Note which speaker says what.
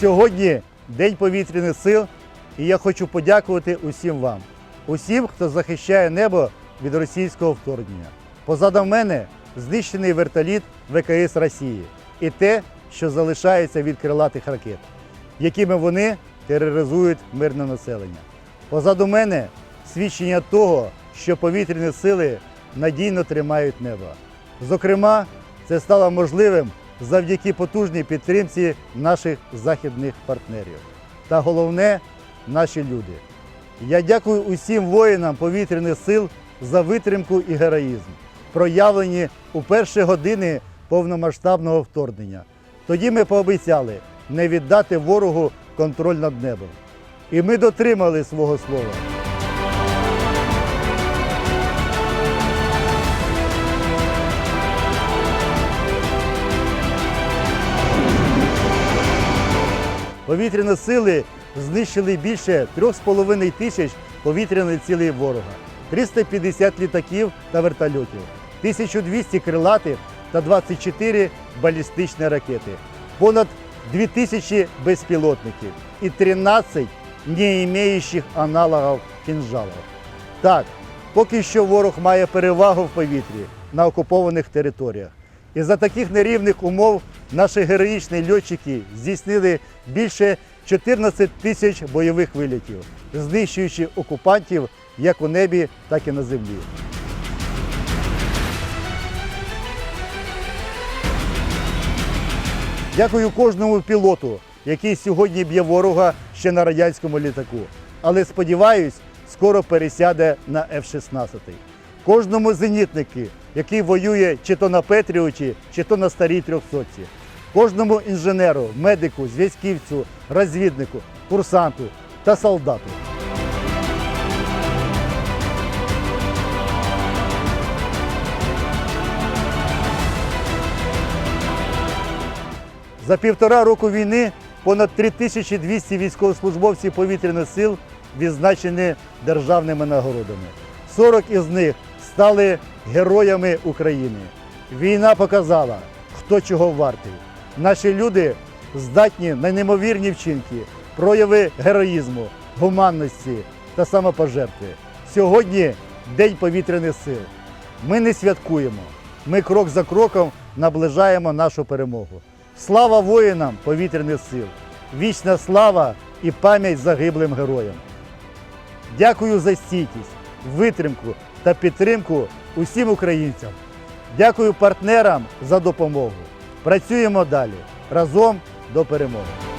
Speaker 1: Сьогодні День повітряних сил, і я хочу подякувати усім вам, усім, хто захищає небо від російського вторгнення. Позаду мене знищений вертоліт ВКС Росії і те, що залишається від крилатих ракет, якими вони тероризують мирне населення. Позаду мене свідчення того, що повітряні сили надійно тримають небо. Зокрема, це стало можливим завдяки потужній підтримці наших західних партнерів. Та головне наші люди. Я дякую усім воїнам повітряних сил за витримку і героїзм, проявлені у перші години повномасштабного вторгнення. Тоді ми пообіцяли не віддати ворогу контроль над небом. І ми дотримали свого слова. Повітряні сили знищили більше 3,5 тисяч повітряних цілей ворога, 350 літаків та вертольотів, 1200 крилатих та 24 балістичні ракети, понад 2000 безпілотників і 13 не імеючих аналогів кінжалів. Так, поки що ворог має перевагу в повітрі на окупованих територіях. І за таких нерівних умов наші героїчні льотчики здійснили більше 14 тисяч бойових вилітів, знищуючи окупантів як у небі, так і на землі. Дякую кожному пілоту, який сьогодні б'є ворога ще на радянському літаку. Але сподіваюсь, скоро пересяде на F-16. Кожному зенітнику, який воює чи то на Петріочі, чи то на старій трьохсотці. Кожному інженеру, медику, зв'язківцю, розвіднику, курсанту та солдату. За півтора року війни понад 3200 військовослужбовців повітряних сил відзначені державними нагородами. 40 із них стали героями України. Війна показала, хто чого вартий. Наші люди здатні на неймовірні вчинки, прояви героїзму, гуманності та самопожертви. Сьогодні День повітряних сил. Ми не святкуємо. Ми крок за кроком наближаємо нашу перемогу. Слава воїнам повітряних сил! Вічна слава і пам'ять загиблим героям. Дякую за стійкість, витримку та підтримку усім українцям. Дякую партнерам за допомогу. Працюємо далі разом до перемоги.